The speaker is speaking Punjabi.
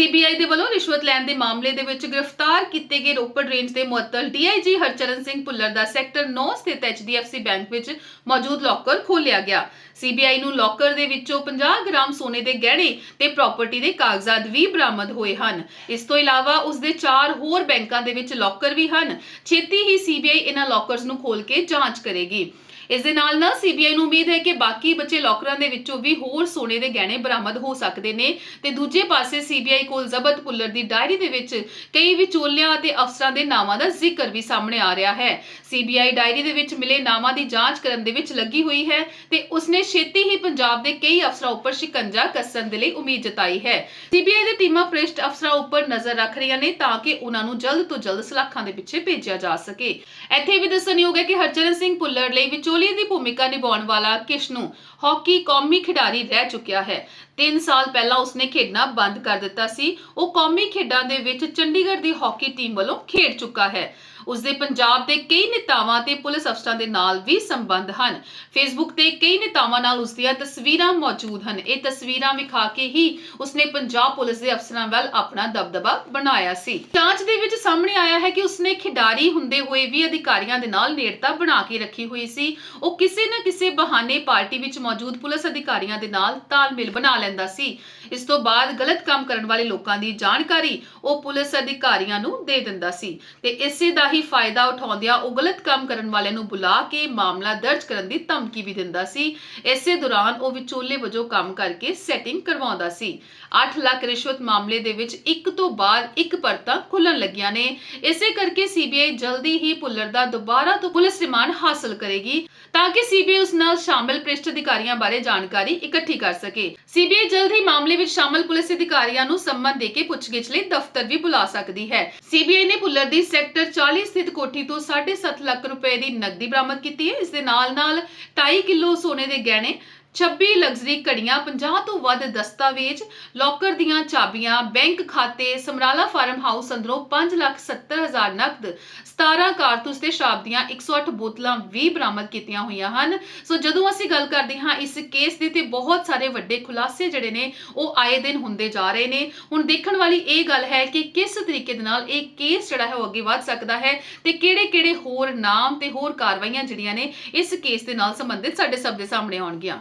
ਸੀਬੀਆਈ ਦੇ ਵੱਲੋਂ ਰਿਸ਼ਵਤ ਲੈਣ ਦੇ ਮਾਮਲੇ ਦੇ ਵਿੱਚ ਗ੍ਰਿਫਤਾਰ ਕੀਤੇ ਗਏ ਰੋਪੜ ਰੇਂਜ ਦੇ ਮੁਅੱਤਲ ਡੀਆਈਜੀ ਹਰਚਰਨ ਸਿੰਘ ਭੁੱਲਰ ਦਾ ਸੈਕਟਰ 9 ਸਥਿਤ HDFC ਬੈਂਕ ਵਿੱਚ ਮੌਜੂਦ ਲੋਕਰ ਖੋਲ੍ਹਿਆ ਗਿਆ। ਸੀਬੀਆਈ ਨੂੰ ਲੋਕਰ ਦੇ ਵਿੱਚੋਂ 50 ਗ੍ਰਾਮ ਸੋਨੇ ਦੇ ਗਹਿਣੇ ਤੇ ਪ੍ਰਾਪਰਟੀ ਦੇ ਕਾਗਜ਼ਾਤ ਵੀ ਬਰਾਮਦ ਹੋਏ ਹਨ। ਇਸ ਤੋਂ ਇਲਾਵਾ ਉਸ ਦੇ ਚਾਰ ਹੋਰ ਬੈਂਕਾਂ ਦੇ ਵਿੱਚ ਲੋਕਰ ਵੀ ਹਨ। ਛੇਤੀ ਹੀ ਸੀਬੀਆਈ ਇਹਨਾਂ ਲੋਕਰਸ ਨੂੰ ਖੋਲ ਕੇ ਜਾਂਚ ਕਰੇਗੀ। ਇਸ ਦੇ ਨਾਲ ਨਾਲ ਸੀਬੀਆਈ ਨੂੰ ਉਮੀਦ ਹੈ ਕਿ ਬਾਕੀ ਬਚੇ ਲੋਕਰਾਂ ਦੇ ਵਿੱਚੋਂ ਵੀ ਹੋਰ ਸੋਨੇ ਦੇ ਗਹਿਣੇ ਬਰਾਮਦ ਹੋ ਸਕਦੇ ਨੇ। ਤੇ ਦੂਜੇ ਪਾਸੇ ਸੀਬੀਆਈ ਕੋਲ ਜ਼ਬਤ ਪੁੱਲਰ ਦੀ ਡਾਇਰੀ ਦੇ ਵਿੱਚ ਕਈ ਵਿਚੋਲਿਆਂ ਅਤੇ ਅਫਸਰਾਂ ਦੇ ਨਾਮਾਂ ਦਾ ਜ਼ਿਕਰ ਵੀ ਸਾਹਮਣੇ ਆ ਰਿਹਾ ਹੈ। ਸੀਬੀਆਈ ਡਾਇਰੀ ਦੇ ਵਿੱਚ ਮਿਲੇ ਨਾਮਾਂ ਦੀ ਜਾਂਚ ਕਰਨ ਦੇ ਵਿੱਚ ਲੱਗੀ ਹੋਈ ਹੈ ਤੇ ਉਸਨੇ ਛੇਤੀ ਹੀ ਪੰਜਾਬ ਦੇ ਕਈ ਅਫਸਰਾਂ ਉੱਪਰ ਸ਼ਿਕੰਜਾ ਕੱਸਣ ਦੇ ਲਈ ਉਮੀਦ ਜਤਾਈ ਹੈ। ਸੀਬੀਆਈ ਦੀ ਟੀਮਾਂ ਭ੍ਰਿਸ਼ਟ ਅਫਸਰਾਂ ਉੱਪਰ ਨਜ਼ਰ ਰੱਖ ਰਹੀਆਂ ਨੇ ਤਾਂ ਕਿ ਉਹਨਾਂ ਨੂੰ ਜਲਦ ਤੋਂ ਜਲਦ ਸਲਾਖਾਂ ਦੇ ਪਿੱਛੇ ਭੇਜਿਆ ਜਾ ਸਕੇ। ਇੱਥੇ ਵੀ ਦੱਸਣਯੋਗ ਹੈ ਕਿ ਹਰਚਰਨ ਸਿੰਘ ਭੁੱਲਰ ਲਈ ਵਿਚੋਲੀਏ ਦੀ ਭੂਮਿਕਾ ਨਿਭਾਉਣ ਵਾਲਾ ਕਿਸ਼ਨੂ ਹਾਕੀ ਕੌਮੀ ਖਿਡਾਰੀ ਰਹਿ ਚੁੱਕਿਆ ਹੈ। 3 ਸਾਲ ਪਹਿਲਾਂ ਉਸਨੇ ਖੇਡਣਾ ਬੰਦ ਕਰ ਦਿੱਤਾ ਸੀ। ਉਹ ਕੌਮੀ ਖੇਡਾਂ ਦੇ ਵਿੱਚ ਚੰਡੀਗੜ੍ਹ ਦੀ ਹਾਕੀ ਟੀਮ ਵੱਲੋਂ ਖੇਡ ਚੁੱਕਾ ਹੈ। ਉਸਦੇ ਪੰਜਾਬ ਦੇ ਕਈ ਨੇਤਾਵਾਂ ਤੇ ਪੁਲਿਸ ਅਫਸਰਾਂ ਦੇ ਨਾਲ ਵੀ ਸੰਬੰਧ ਹਨ। ਫੇਸਬੁੱਕ ਤੇ ਕਈ ਨੇਤਾਵਾਂ ਨਾਲ ਉਸਦੀਆਂ ਤਸਵੀਰਾਂ ਮੌਜੂਦ ਹਨ। ਇਹ ਤਸਵੀਰਾਂ ਵਿਖਾ ਕੇ ਹੀ ਉਸਨੇ ਪੰਜਾਬ ਪੁਲਿਸ ਦੇ ਅਫਸਰਾਂ ਵੱਲ ਆਪਣਾ ਦਬਦਬਾ ਬਣਾਇਆ ਸੀ। ਜਾਂਚ ਦੇ ਵਿੱਚ ਸਾਹਮਣੇ ਆਇਆ ਹੈ ਕਿ ਉਸਨੇ ਖਿਡਾਰੀ ਹੁੰਦੇ ਹੋਏ ਵੀ ਅਧਿਕਾਰੀਆਂ ਦੇ ਨਾਲ ਨੇੜਤਾ ਬਣਾ ਕੇ ਰੱਖੀ ਹੋਈ ਸੀ। ਉਹ ਕਿਸੇ ਨਾ ਕਿਸੇ ਬਹਾਨੇ ਪਾਰਟੀ ਵਿੱਚ ਮੌਜੂਦ ਪੁਲਿਸ ਅਧਿਕਾਰੀਆਂ ਦੇ ਨਾਲ ਤਾਲਮੇਲ ਬਣਾ ਲੈਂਦਾ ਸੀ। ਇਸ ਤੋਂ ਬਾਅਦ ਗਲਤ ਕੰਮ ਕਰਨ ਵਾਲੇ ਲੋਕਾਂ ਦੀ ਜਾਣਕਾਰੀ ਉਹ ਪੁਲਿਸ ਅਧਿਕਾਰੀਆਂ ਨੂੰ ਦੇ ਦਿੰਦਾ ਸੀ। ਤੇ ਇਸੇ ਦਾ ਹੀ ਫਾਇਦਾ ਉਠਾਉਂਦਿਆਂ ਉਹ ਗਲਤ ਕੰਮ ਕਰਨ ਵਾਲਿਆਂ ਨੂੰ ਬੁਲਾ ਕੇ ਮਾਮਲਾ ਦਰਜ ਕਰਨ ਦੀ ਧਮਕੀ ਵੀ ਦਿੰਦਾ ਸੀ। ਇਸੇ ਦੌਰਾਨ ਉਹ ਵਿਚੋਲੇ ਵਜੋਂ ਕੰਮ ਕਰਕੇ ਸੈਟਿੰਗ ਕਰਵਾਉਂਦਾ ਸੀ। 8 ਲੱਖ ਰਿਸ਼ਵਤ ਮਾਮਲੇ ਦੇ ਵਿੱਚ ਇੱਕ ਤੋਂ ਬਾਅਦ ਇੱਕ ਪਰਤਾਂ ਖੁੱਲਣ ਲੱਗੀਆਂ ਨੇ। ਇਸੇ ਕਰਕੇ ਸੀਬੀਆਈ ਜਲਦੀ ਹੀ ਭੁੱਲਰ ਦਾ ਦੁਬਾਰਾ ਤੋਂ ਪੁਲਿਸ ਰਿਮਾਂਡ ਹਾਸਲ ਕਰੇਗੀ ਤਾਂ ਕਿ ਸੀਬੀਆਈ ਉਸ ਨਾਲ ਸ਼ਾਮਿਲ ਭ੍ਰਿਸ਼ਟ ਅਧਿਕਾਰੀਆਂ ਬਾਰੇ ਜਾਣਕਾਰੀ ਇਕੱਠੀ ਕਰ ਸਕੇ। ਸੀਬੀਆਈ ਜਲਦ ਹੀ ਮਾਮਲੇ ਵਿੱਚ ਸ਼ਾਮਲ ਪੁਲਿਸ ਅਧਿਕਾਰੀਆਂ ਨੂੰ ਸੰਮਨ ਦੇ ਕੇ ਪੁੱਛਗਿੱਛ ਲਈ ਦਫ਼ਤਰ ਵੀ ਬੁਲਾ ਸਕਦੀ ਹੈ। ਸੀਬੀਆਈ ਨੇ ਭੁੱਲਰ ਦੀ ਸੈਕਟਰ 40 ਸਥਿਤ ਕੋਠੀ ਤੋਂ 7.5 ਲੱਖ ਰੁਪਏ ਦੀ ਨਕਦੀ ਬਰਾਮਦ ਕੀਤੀ ਹੈ। ਇਸ ਦੇ ਨਾਲ ਨਾਲ 2.5 ਕਿਲੋ ਸੋਨੇ ਦੇ ਗਹਿਣੇ 26 ਲਗਜ਼ਰੀ ਘੜੀਆਂ 50 ਤੋਂ ਵੱਧ ਦਸਤਾਵੇਜ਼, ਲੋਕਰ ਦੀਆਂ ਚਾਬੀਆਂ, ਬੈਂਕ ਖਾਤੇ, ਸਮਰਾਲਾ ਫਾਰਮ ਹਾਊਸ ਅੰਦਰੋਂ 5 ਲੱਖ 70 ਹਜ਼ਾਰ ਨਕਦ 17 ਕਾਰਤੂਸ ਤੇ ਸ਼ਰਾਬ ਦੀਆਂ 108 ਬੋਤਲਾਂ ਵੀ ਬਰਾਮਦ ਕੀਤੀਆਂ ਹੋਈਆਂ ਹਨ। ਸੋ ਜਦੋਂ ਅਸੀਂ ਗੱਲ ਕਰਦੇ ਹਾਂ ਇਸ ਕੇਸ ਦੀ ਤੇ ਬਹੁਤ ਸਾਰੇ ਵੱਡੇ ਖੁਲਾਸੇ ਜਿਹੜੇ ਨੇ, ਉਹ ਆਏ ਦਿਨ ਹੁੰਦੇ ਜਾ ਰਹੇ ਨੇ। ਹੁਣ ਦੇਖਣ ਵਾਲੀ ਇਹ ਗੱਲ ਹੈ ਕਿ ਕਿਸ ਤਰੀਕੇ ਦੇ ਨਾਲ ਇਹ ਕੇਸ ਜਿਹੜਾ ਹੈ ਉਹ ਅੱਗੇ ਵੱਧ ਸਕਦਾ ਹੈ ਤੇ ਕਿਹੜੇ-ਕਿਹੜੇ ਹੋਰ ਨਾਮ ਤੇ ਹੋਰ ਕਾਰਵਾਈਆਂ ਜਿਹੜੀਆਂ ਨੇ ਇਸ ਕੇਸ ਦੇ ਨਾਲ ਸੰਬੰਧਿਤ ਸਾਡੇ ਸਭ ਦੇ ਸਾਹਮਣੇ ਆਉਣਗੀਆਂ।